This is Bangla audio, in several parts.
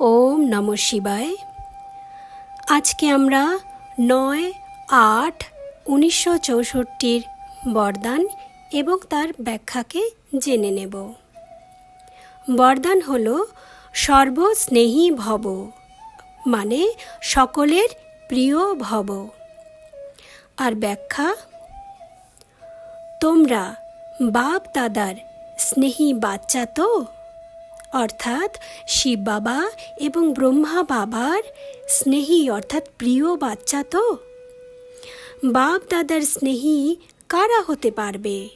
ওম নম শিবায়। আজকে আমরা নয় আট উনিশশো চৌষট্টির বরদান এবং তার ব্যাখ্যাকে জেনে নেব। বরদান হল সর্বস্নেহী ভব মানে সকলের প্রিয় ভব। আর ব্যাখ্যা, তোমরা বাপ দাদার স্নেহী বাচ্চা তো? অর্থাৎ শিব বাবা এবং ব্রহ্মা বাবার স্নেহী, অর্থাৎ প্রিয় বাচ্চা তো? বাপ দাদার স্নেহী কারা হতে পারবে?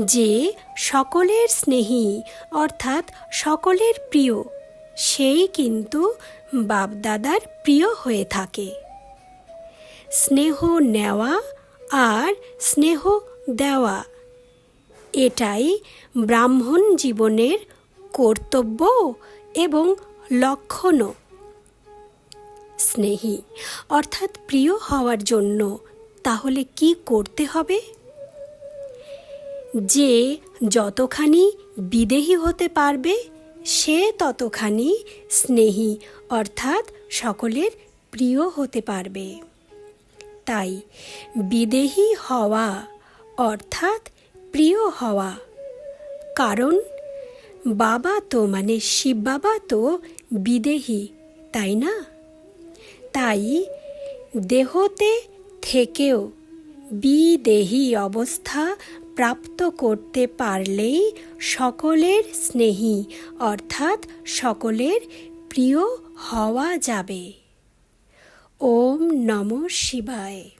যে সকলের স্নেহী, অর্থাৎ সকলের প্রিয়, সেই কিন্তু বাপ দাদার প্রিয় হয়ে থাকে। স্নেহ নেওয়া আর স্নেহ দেওয়া, এটাই ব্রাহ্মণ জীবনের কর্তব্য এবং লক্ষণও স্নেহী, অর্থাৎ প্রিয় হওয়ার জন্য তাহলে কি করতে হবে? যে যতখানি বিদেহী হতে পারবে, সে ততখানি স্নেহী, অর্থাৎ সকলের প্রিয় হতে পারবে। তাই বিদেহী হওয়া, অর্থাৎ প্রিয় হওয়া, কারণ বাবা তো মানে শিব বাবা তো বিদেহী, তাই না? তাই দেহতে থেকেও বিদেহী অবস্থা প্রাপ্ত করতে পারলেই সকলের স্নেহী, অর্থাৎ সকলের প্রিয় হওয়া যাবে। ওম নম শিবায়।